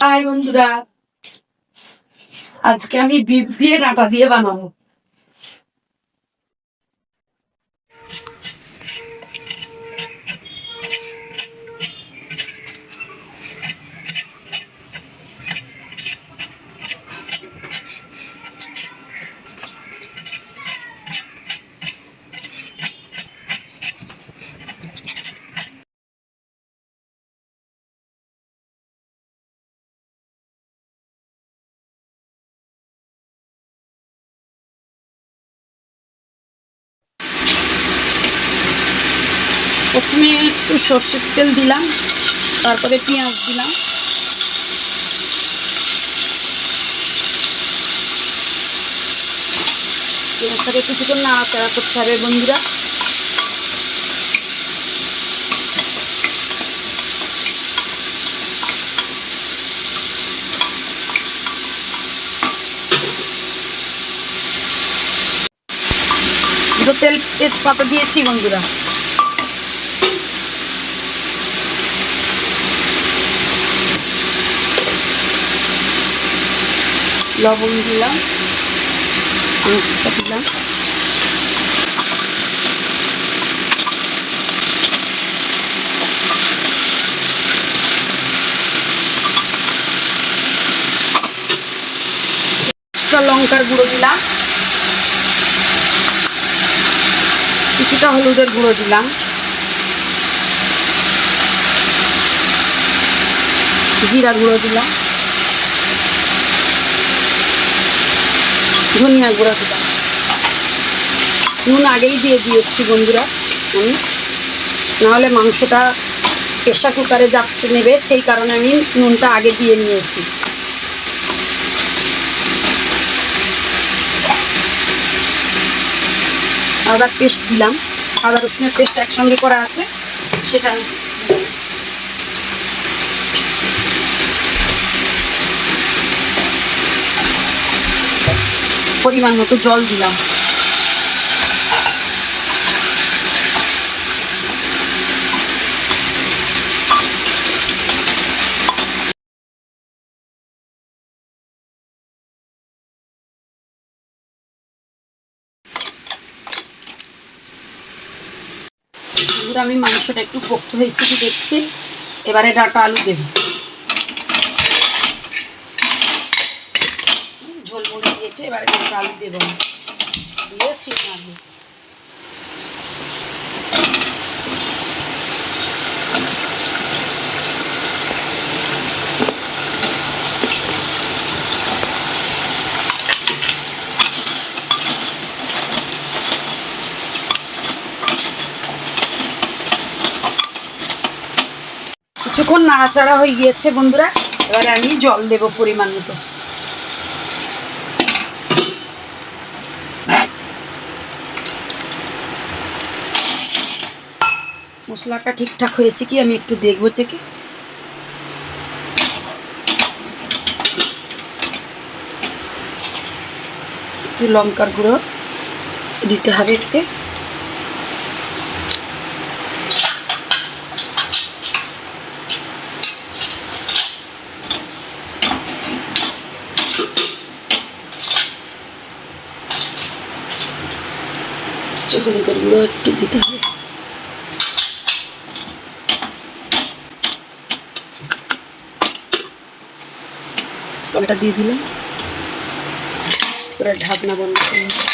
High বন্ধুরা আজকে আমি বিপ দিয়ে ডাটা দিয়ে বানাবো। প্রথমে একটু সর্ষের তেল দিলাম, তারপরে পেঁয়াজ দিলাম। পেঁয়াজটাকে কিছুক্ষণ নাড়াচাড়া করতে হবে বন্ধুরা। তেল তেজপাতা দিয়েছি বন্ধুরা। লবণ দিলাম মাংসটা দিলাম লঙ্কার গুঁড়ো দিলাম। কিছুটা হলুদের গুঁড়ো দিলাম। জিরা গুঁড়ো দিলাম। ধনিয়া গুঁড়ো দিলাম। নুন আগেই দিয়ে দিয়েছি বন্ধুরা আমি। নাহলে মাংসটা প্রেশার কুকারে জাপতে নেবে, সেই কারণে আমি নুনটা আগে দিয়ে নিয়েছি। আদা পেস্ট দিলাম। আদা রসুনের পেস্ট একসঙ্গে করা আছে, সেটা পরিমাণ মতো জল দিলাম। আমি মাংসটা একটু পোক্ত হয়েছে কি দেখছি। এবারে ডাটা আলু দেব। দিয়েছে এবারে ডাটা আলু দেবো। দিয়ে সিট মারবো। কিছুক্ষণ নাড়াচাড়া হয়ে গিয়েছে বন্ধুরা, এবারে আমি জল দেব পরিমাণ মতো। মশলাটা ঠিকঠাক হয়েছে কি? আমি একটু দেখব চেকে একটু লঙ্কার গুঁড়ো দিতে হবে একটু হলুদের গুঁড়ো একটু দিতে হবে। জলটা দিয়ে দিলাম। পুরো ঢাকনা বন্ধ করে